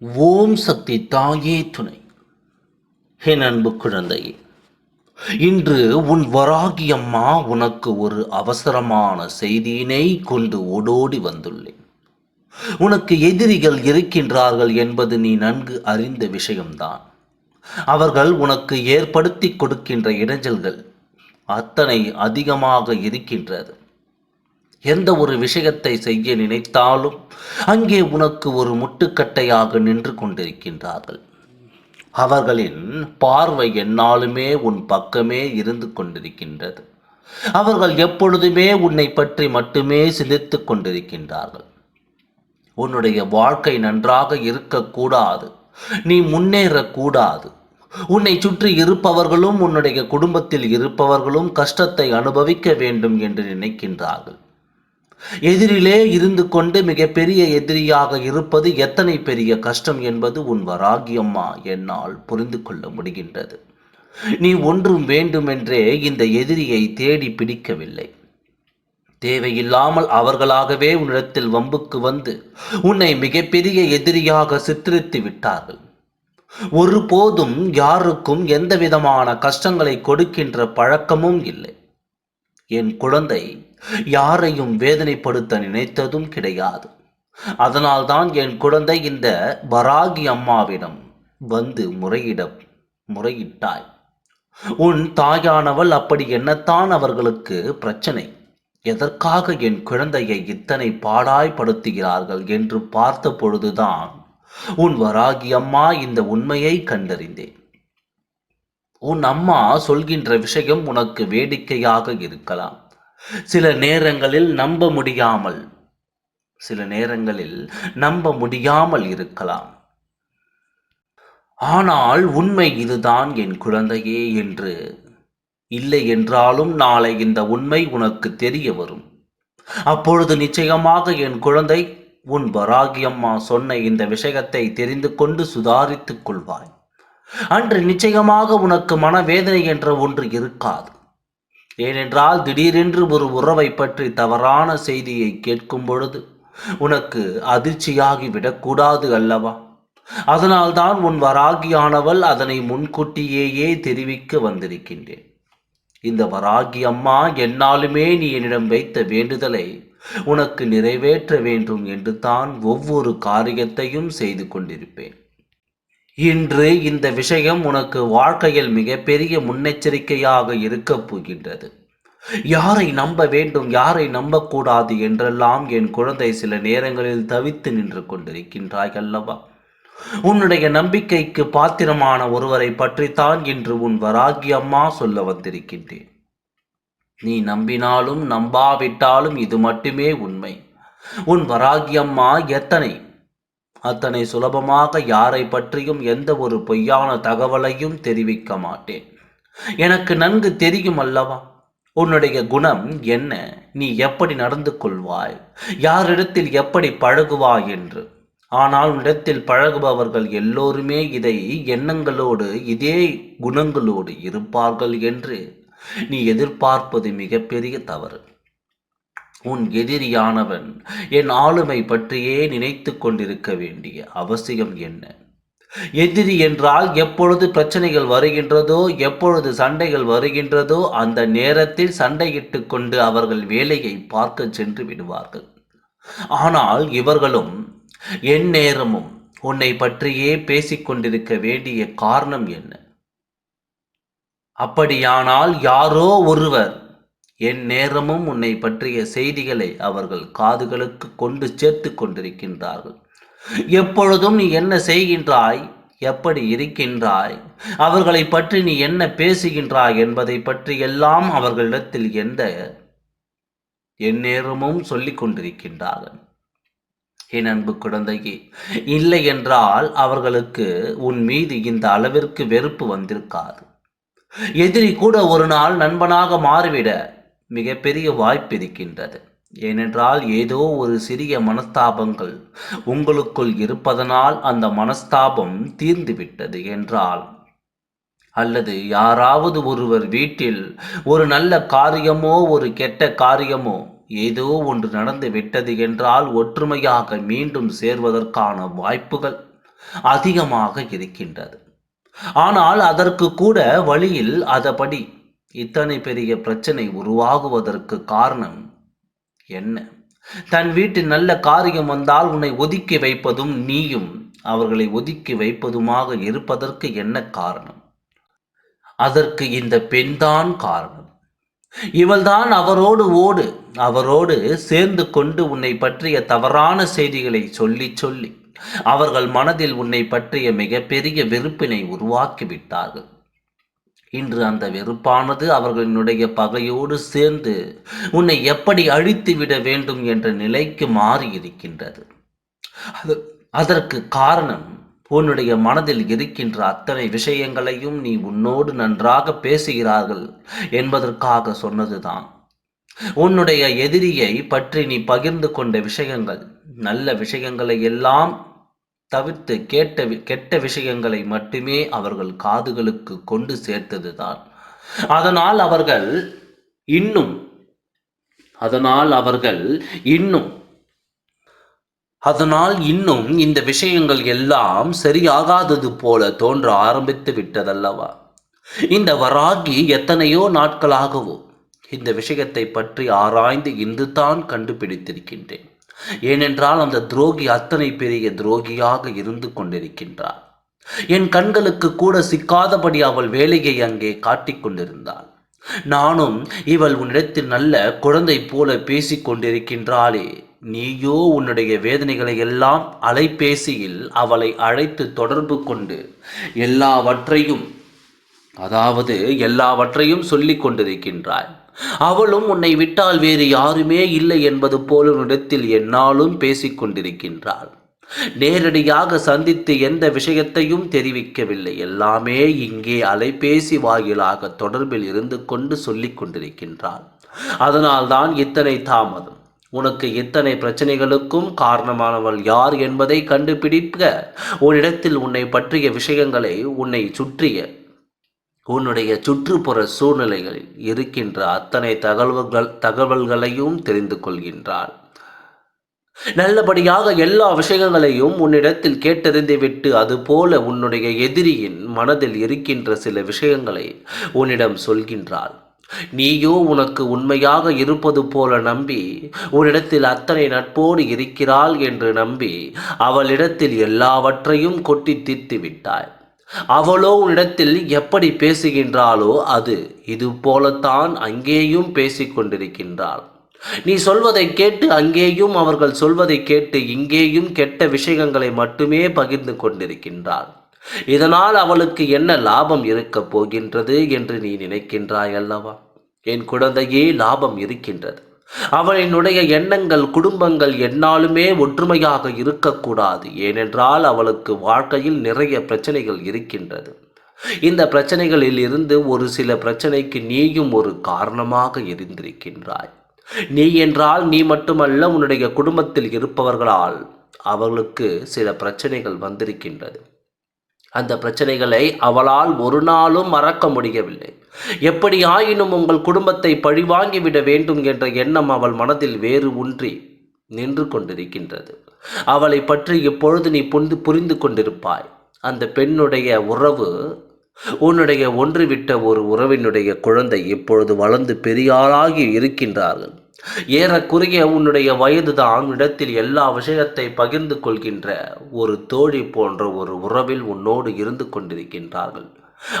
ஓம் சக்தி தாயே துணை. என் அன்பு குழந்தையே இன்று உன் வராகி அம்மா உனக்கு ஒரு அவசரமான செய்தியினை கொண்டு ஓடோடி வந்துள்ளேன். உனக்கு எதிரிகள் இருக்கின்றார்கள் என்பது நீ நன்கு அறிந்த விஷயம்தான். அவர்கள் உனக்கு ஏற்படுத்தி கொடுக்கின்ற இடைஞ்சல்கள் அத்தனை அதிகமாக இருக்கின்றது. எந்த ஒரு விஷயத்தை செய்ய நினைத்தாலும் அங்கே உனக்கு ஒரு முட்டுக்கட்டையாக நின்று கொண்டிருக்கின்றார்கள். அவர்களின் பார்வை என்னாலுமே உன் பக்கமே இருந்து கொண்டிருக்கின்றது. அவர்கள் எப்பொழுதுமே உன்னை பற்றி மட்டுமே சிந்தித்து கொண்டிருக்கின்றார்கள். உன்னுடைய வாழ்க்கை நன்றாக இருக்கக்கூடாது. நீ முன்னேறக்கூடாது. உன்னை சுற்றி இருப்பவர்களும் உன்னுடைய குடும்பத்தில் இருப்பவர்களும் கஷ்டத்தை அனுபவிக்க வேண்டும் என்று நினைக்கின்றார்கள். எதிரிலே இருந்து கொண்டு மிகப்பெரிய எதிரியாக இருப்பது எத்தனை பெரிய கஷ்டம் என்பது உன் வராகியம்மா என்னால் புரிந்து கொள்ள முடிகின்றது. நீ ஒன்றும் வேண்டுமென்றே இந்த எதிரியை தேடி பிடிக்கவில்லை. தேவையில்லாமல் அவர்களாகவே உன்னிடத்தில் வம்புக்கு வந்து உன்னை மிகப்பெரிய எதிரியாக சித்தரித்து விட்டார்கள். ஒருபோதும் யாருக்கும் எந்த விதமான கஷ்டங்களை கொடுக்கின்ற பழக்கமும் இல்லை. என் குழந்தை யாரையும் வேதனைப்படுத்த நினைத்ததும் கிடையாது. அதனால்தான் என் குழந்தை இந்த வராகி அம்மாவிடம் வந்து முறையிட முறையிட்டாய் உன் தாயானவள் அப்படி என்னத்தான் அவர்களுக்கு பிரச்சனை. எதற்காக என் குழந்தையை இத்தனை பாடாய்படுத்துகிறார்கள் என்று பார்த்த பொழுதுதான் உன் வராகி அம்மா இந்த உண்மையை கண்டறிந்தேன். உன் அம்மா சொல்கின்ற விஷயம் உனக்கு வேடிக்கையாக இருக்கலாம். சில நேரங்களில் நம்ப முடியாமல் சில நேரங்களில் நம்ப முடியாமல் இருக்கலாம். ஆனால் உண்மை இதுதான் என் குழந்தையே என்று இல்லை என்றாலும் நாளை இந்த உண்மை உனக்கு தெரிய வரும். அப்பொழுது நிச்சயமாக என் குழந்தை உன் வராகியம்மா சொன்ன இந்த விஷயத்தை தெரிந்து கொண்டு சுதாரித்துக் கொள்வாய். அன்று நிச்சயமாக உனக்கு மனவேதனை என்ற ஒன்று இருக்காது. ஏனென்றால் திடீரென்று ஒரு உறவை பற்றி தவறான செய்தியை கேட்கும் பொழுது உனக்கு அதிர்ச்சியாகி விடக்கூடாது அல்லவா? அதனால்தான் உன் வராகியானவள் அதனை முன்கூட்டியேயே தெரிவிக்க வந்திருக்கின்றேன். இந்த வராகி அம்மா என்னாலுமே நீ என்னிடம் வைத்த வேண்டுதலை உனக்கு நிறைவேற்ற வேண்டும் என்று தான் ஒவ்வொரு காரியத்தையும் செய்து கொண்டிருப்பேன். இன்று இந்த விஷயம் உனக்கு வாழ்க்கையில் மிகப்பெரிய முன்னெச்சரிக்கையாக இருக்கப் போகின்றது. யாரை நம்ப வேண்டும் யாரை நம்பக்கூடாது என்றெல்லாம் என் குழந்தை சில நேரங்களில் தவித்து நின்று கொண்டிருக்கின்றாய் அல்லவா? உன்னுடைய நம்பிக்கைக்கு பாத்திரமான ஒருவரை பற்றித்தான் இன்று உன் வராகி அம்மா சொல்ல வந்திருக்கின்றேன். நீ நம்பினாலும் நம்பாவிட்டாலும் இது மட்டுமே உண்மை. உன் வராகி அம்மா எத்தனை அத்தனை சுலபமாக யாரை பற்றியும் எந்த ஒரு பொய்யான தகவலையும் தெரிவிக்க மாட்டேன். எனக்கு நன்கு தெரியும் அல்லவா? உன்னுடைய குணம் என்ன? நீ எப்படி நடந்து கொள்வாய்? யாரிடத்தில் எப்படி பழகுவாய் என்று. ஆனால் உன்னிடத்தில் பழகுபவர்கள் எல்லோருமே இதை எண்ணங்களோடு இதே குணங்களோடு இருப்பார்கள் என்று நீ எதிர்பார்ப்பது மிகப்பெரிய தவறு. உன் எதிரியானவன் என் ஆளுமை பற்றியே நினைத்து கொண்டிருக்க வேண்டிய அவசியம் என்ன? எதிரி என்றால் எப்பொழுது பிரச்சனைகள் வருகின்றதோ எப்பொழுது சண்டைகள் வருகின்றதோ அந்த நேரத்தில் சண்டையிட்டு கொண்டு அவர்கள் வேலையை பார்க்க சென்று விடுவார்கள். ஆனால் இவர்களும் என் நேரமும் உன்னை பற்றியே பேசிக்கொண்டிருக்க வேண்டிய காரணம் என்ன? அப்படியானால் யாரோ ஒருவர் என் நேரமும் உன்னை பற்றிய செய்திகளை அவர்கள் காதுகளுக்கு கொண்டு சேர்த்து கொண்டிருக்கின்றார்கள். எப்பொழுதும் நீ என்ன செய்கின்றாய்? எப்படி இருக்கின்றாய்? அவர்களை பற்றி நீ என்ன பேசுகின்றாய் என்பதை பற்றி எல்லாம் அவர்களிடத்தில் எந்த என் நேரமும் சொல்லிக் கொண்டிருக்கின்றார்கள். என் அன்பு குழந்தையே இல்லை என்றால் அவர்களுக்கு உன் மீது இந்த அளவிற்கு வெறுப்பு வந்திருக்காது. எதிரி கூட ஒரு நாள் நண்பனாக மாறிவிட மிகப்பெரிய வாய்ப்பு இருக்கின்றது. ஏனென்றால் ஏதோ ஒரு சிறிய மனஸ்தாபங்கள் உங்களுக்குள் இருப்பதனால் அந்த மனஸ்தாபம் தீர்ந்துவிட்டது என்றால் அல்லது யாராவது ஒருவர் வீட்டில் ஒரு நல்ல காரியமோ ஒரு கெட்ட காரியமோ ஏதோ ஒன்று நடந்து விட்டது என்றால் ஒற்றுமையாக மீண்டும் சேர்வதற்கான வாய்ப்புகள் அதிகமாக இருக்கின்றது. ஆனால் அதற்கு கூட வழியில் அதபடி இத்தனை பெரிய பிரச்சனை உருவாகுவதற்கு காரணம் என்ன? தன் வீட்டில் நல்ல காரியம் வந்தால் உன்னை ஒதுக்கி வைப்பதும் நீயும் அவர்களை ஒதுக்கி வைப்பதுமாக இருப்பதற்கு என்ன காரணம்? அதற்கு இந்த பெண்தான் காரணம். இவள்தான் அவரோடு ஓடு அவரோடு சேர்ந்து கொண்டு உன்னை பற்றிய தவறான செய்திகளை சொல்லி சொல்லி அவர்கள் மனதில் உன்னை பற்றிய மிகப்பெரிய வெறுப்பினை உருவாக்கி விட்டார்கள். இன்று அந்த வெறுப்பானது அவர்களினுடைய பகையோடு சேர்ந்து உன்னை எப்படி அழித்து விட வேண்டும் என்ற நிலைக்கு மாறி இருக்கின்றது அது அதற்கு காரணம் உன்னுடைய மனதில் இருக்கின்ற அத்தனை விஷயங்களையும் நீ உன்னோடு நன்றாக பேசுகிறார்கள் என்பதற்காக சொன்னதுதான். உன்னுடைய எதிரியை பற்றி நீ பகிர்ந்து கொண்ட விஷயங்கள் நல்ல விஷயங்களை எல்லாம் தவிர்த்து கேட்ட வி- கெட்ட விஷயங்களை மட்டுமே அவர்கள் காதுகளுக்கு கொண்டு சேர்த்ததுதான். அதனால் அவர்கள் இன்னும் அதனால் அவர்கள் இன்னும் அதனால் இன்னும் இந்த விஷயங்கள் எல்லாம் சரியாகாதது போல தோன்ற ஆரம்பித்து விட்டதல்லவா? இந்த வராகி எத்தனையோ நாட்களாகவோ இந்த விஷயத்தை பற்றி ஆராய்ந்து இன்று தான் கண்டுபிடித்திருக்கின்றேன். ஏனென்றால் அந்த துரோகி அத்தனை பெரிய துரோகியாக இருந்து கொண்டிருக்கின்றார் என் கண்களுக்கு கூட சிக்காதபடி அவள் வேலையை அங்கே காட்டிக் கொண்டிருந்தாள். நானும் இவள் உன்னிடத்தில் நல்ல குழந்தை போல பேசிக் கொண்டிருக்கின்றாளே நீயோ உன்னுடைய வேதனைகளை எல்லாம் அலைபேசியில் அவளை அழைத்து தொடர்பு கொண்டு எல்லாவற்றையும் அதாவது எல்லாவற்றையும் சொல்லிக் கொண்டிருக்கின்றாய். அவளும் உன்னை விட்டால் வேறு யாருமே இல்லை என்பது போல உன்னிடத்தில் என்னாலும் பேசிக்கொண்டிருக்கின்றாள். நேரடியாக சந்தித்து எந்த விஷயத்தையும் தெரிவிக்கவில்லை. எல்லாமே இங்கே அலைபேசி வாயிலாக தொடர்பில் இருந்து கொண்டு சொல்லிக் கொண்டிருக்கின்றாள். அதனால்தான் இத்தனை தாமதம். உனக்கு இத்தனை பிரச்சனைகளுக்கும் காரணமானவள் யார் என்பதை கண்டுபிடிக்க உன்னிடத்தில் உன்னை பற்றிய விஷயங்களை உன்னை சுற்றிய உன்னுடைய சுற்றுப்புற சூழ்நிலைகளில் இருக்கின்ற அத்தனை தகவல்கள் தகவல்களையும் தெரிந்து கொள்கின்றாள் நல்லபடியாக எல்லா விஷயங்களையும் உன்னிடத்தில் கேட்டறிந்து விட்டு அதுபோல உன்னுடைய எதிரியின் மனதில் இருக்கின்ற சில விஷயங்களை உன்னிடம் சொல்கின்றாள். நீயோ உனக்கு உண்மையாக இருப்பது போல நம்பி உன்னிடத்தில் அத்தனை நட்போடு இருக்கிறாள் என்று நம்பி அவளிடத்தில் எல்லாவற்றையும் கொட்டி தீர்த்து விட்டாய் அவளோ உன்னிடத்தில் எப்படி பேசுகின்றாளோ அது இது போலத்தான் அங்கேயும் பேசிக் கொண்டிருக்கின்றாள் நீ சொல்வதை கேட்டு அங்கேயும் அவர்கள் சொல்வதை கேட்டு இங்கேயும் கெட்ட விஷயங்களை மட்டுமே பகிர்ந்து கொண்டிருக்கின்றாள். இதனால் அவளுக்கு என்ன லாபம் இருக்கப் போகின்றது என்று நீ நினைக்கின்றாய் அல்லவா என் குழந்தையே லாபம் இருக்கின்றது. அவளினுடைய எண்ணங்கள் குடும்பங்கள் என்னாலுமே ஒற்றுமையாக இருக்கக்கூடாது. ஏனென்றால் அவளுக்கு வாழ்க்கையில் நிறைய பிரச்சனைகள் இருக்கின்றது. இந்த பிரச்சனைகளில் இருந்து ஒரு சில பிரச்சனைக்கு நீயும் ஒரு காரணமாக இருந்திருக்கின்றாய். நீ என்றால் நீ மட்டுமல்ல உன்னுடைய குடும்பத்தில் இருப்பவர்களால் அவர்களுக்கு சில பிரச்சனைகள் வந்திருக்கின்றது. அந்த பிரச்சனைகளை அவளால் ஒரு நாளும் மறக்க முடியவில்லை. எப்படி ஆயினும் உங்கள் குடும்பத்தை பழிவாங்கிவிட வேண்டும் என்ற எண்ணம் அவள் மனதில் வேறு ஊன்றி நின்று கொண்டிருக்கின்றது. அவளை பற்றி இப்பொழுது நீ புரிந்து புரிந்து கொண்டிருப்பாய். அந்த பெண்ணுடைய உறவு உன்னுடைய ஒன்றுவிட்ட ஒரு உறவினுடைய குழந்தை இப்பொழுது வளர்ந்து பெரியாராகி இருக்கின்றார்கள். ஏறக்குறைய உன்னுடைய வயதுதான் இடத்தில் எல்லா விஷயத்தை பகிர்ந்து கொள்கின்ற ஒரு தோழி போன்ற ஒரு உறவில் உன்னோடு இருந்து கொண்டிருக்கின்றார்கள்.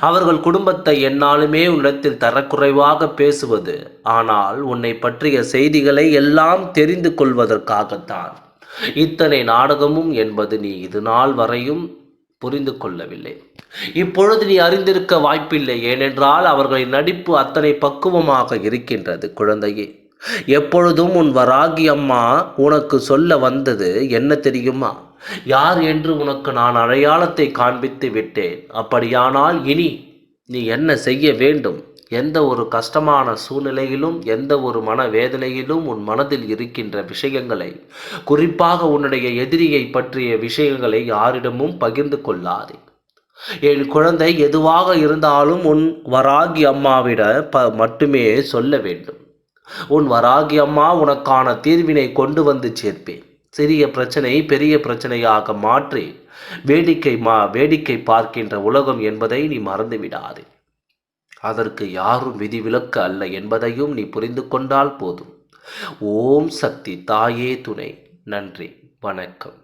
அவர்கள் குடும்பத்தை என்னாலுமே உன்னிடத்தில் தரக்குறைவாக பேசுவது. ஆனால் உன்னை பற்றிய செய்திகளை எல்லாம் தெரிந்து கொள்வதற்காகத்தான். இத்தனை நாடகமும் என்பது நீ இது நாள் வரையும் புரிந்து கொள்ளவில்லை. இப்பொழுது நீ அறிந்திருக்க வாய்ப்பில்லை. ஏனென்றால் அவர்களின் நடிப்பு அத்தனை பக்குவமாக இருக்கின்றது குழந்தையே. எப்பொழுதும் உன் வராகி அம்மா உனக்கு சொல்ல வந்தது என்ன தெரியுமா? யார் என்று உனக்கு நான் அடையாளத்தை காண்பித்து விட்டேன். அப்படியானால் இனி நீ என்ன செய்ய வேண்டும்? எந்த ஒரு கஷ்டமான சூழ்நிலையிலும் எந்த ஒரு மனவேதனையிலும் உன் மனதில் இருக்கின்ற விஷயங்களை குறிப்பாக உன்னுடைய எதிரியை பற்றிய விஷயங்களை யாரிடமும் பகிர்ந்து கொள்ளாதே. என் குழந்தை எதுவாக இருந்தாலும் உன் வராகி அம்மாவிட ப மட்டுமே சொல்ல வேண்டும். உன் வராகி அம்மா உனக்கான தீர்வினை கொண்டு வந்து சேர்ப்பேன். சிறிய பிரச்சனை பெரிய பிரச்சனையாக மாற்றி வேடிக்கை மா வேடிக்கை பார்க்கின்ற உலகம் என்பதை நீ மறந்துவிடாதே. அதற்கு யாரும் விதிவிலக்கு அல்ல என்பதையும் நீ புரிந்து கொண்டால் போதும். ஓம் சக்தி தாயே துணை. நன்றி. வணக்கம்.